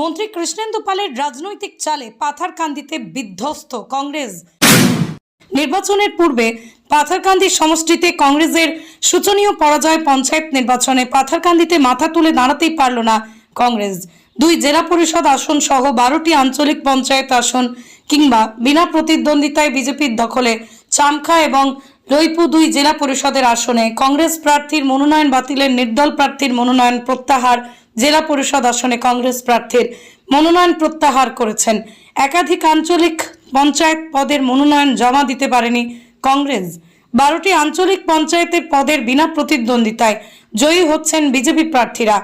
মন্ত্রী কৃষ্ণেন্দু পালের রাজনৈতিক চালে পাথারকান্দিতে বিধ্বস্ত কংগ্রেস। নির্বাচনের পূর্বে পাথারকান্দি সমষ্টিতে কংগ্রেসের শোচনীয় পরাজয় পঞ্চায়েত নির্বাচনে পাথারকান্দিতে মাথা তুলে দাঁড়াতেই পারল না কংগ্রেস। দুই জেলা পরিষদ আসন সহ বারোটি আঞ্চলিক পঞ্চায়েত আসন কিংবা বিনা প্রতিদ্বন্দ্বিতায় বিজেপির দখলে চামখা এবং লইপু দুই জেলা পরিষদের আসনে কংগ্রেস প্রার্থীর মনোনয়ন বাতিলের নির্দল প্রার্থীর মনোনয়ন প্রত্যাহার জেলা পরিষদ আসনে কংগ্রেস প্রার্থীর মনোনয়ন প্রত্যাহার করেছেন। একাধিক আঞ্চলিক পঞ্চায়েত পদের মনোনয়ন জমা দিতে পারেনি কংগ্রেস। বারোটি আঞ্চলিক পঞ্চায়েতের পদের বিনা প্রতিদ্বন্দ্বিতায় জয়ী হচ্ছেন বিজেপি প্রার্থীরা।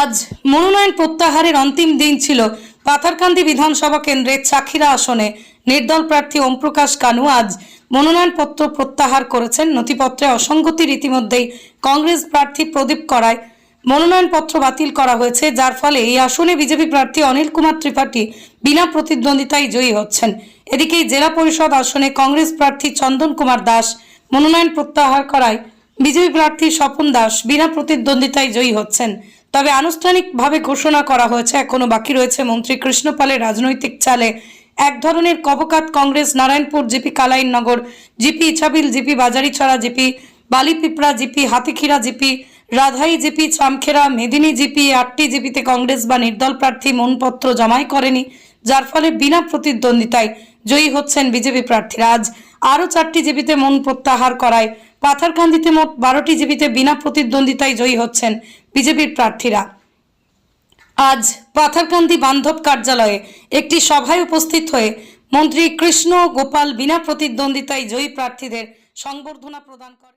আজ মনোনয়ন প্রত্যাহারের অন্তিম দিন ছিল পাথারকান্দি বিধানসভা কেন্দ্রের চাখিরা আসনে। নির্দল প্রার্থী ওমপ্রকাশ কানু আজ মনোনয়নপত্র প্রত্যাহার করেছেন। নথিপত্রে অসঙ্গতির ইতিমধ্যেই কংগ্রেস প্রার্থী প্রদীপ করায় মনোনয়নপত্র বাতিল করা হয়েছে, যার ফলে এই আসনে বিজেপি প্রার্থী অনিল কুমার ত্রিপাঠী বিনা প্রতিদ্বন্দ্বিতায় জয়ী হচ্ছেন। এদিকে জেলা পরিষদ আসনে কংগ্রেস প্রার্থী চন্দন কুমার দাস মনোনয়ন প্রত্যাহার করায় বিজেপি প্রার্থী স্বপন দাস বিনা প্রতিদ্বন্দ্বিতায় জয়ী হচ্ছেন। তবে আনুষ্ঠানিকভাবে ঘোষণা করা হয়েছে, এখনও বাকি রয়েছে মন্ত্রী কৃষ্ণপালের রাজনৈতিক চালে। এক ধরনের কবকাত Congress, Narayanpur GP Kalainnagar GP, Ichhabil GP, Bajarichhara GP, Balipipra GP, Hatikhira GP Radhai GP Chamkhera Medini GP, আটটি জিপিতে কংগ্রেস বা নির্দল প্রার্থী মনপত্র জমাই করেনি, যার ফলে বিনা প্রতিদ্বন্দ্বিতায় জয়ী হচ্ছেন বিজেপি প্রার্থীরা। আজ আরও চারটি জিপিতে মন প্রত্যাহার করায় পাথারকান্দিতে মোট বারোটি জিপিতে বিনা প্রতিদ্বন্দ্বিতায় জয়ী হচ্ছেন বিজেপির প্রার্থীরা। আজ পাথারকান্দি বান্ধব কার্যালয়ে একটি সভায় উপস্থিত হয়ে মন্ত্রী কৃষ্ণ গোপাল বিনা প্রতিদ্বন্দ্বিতায় জয়ী প্রার্থীদের সংবর্ধনা প্রদান করে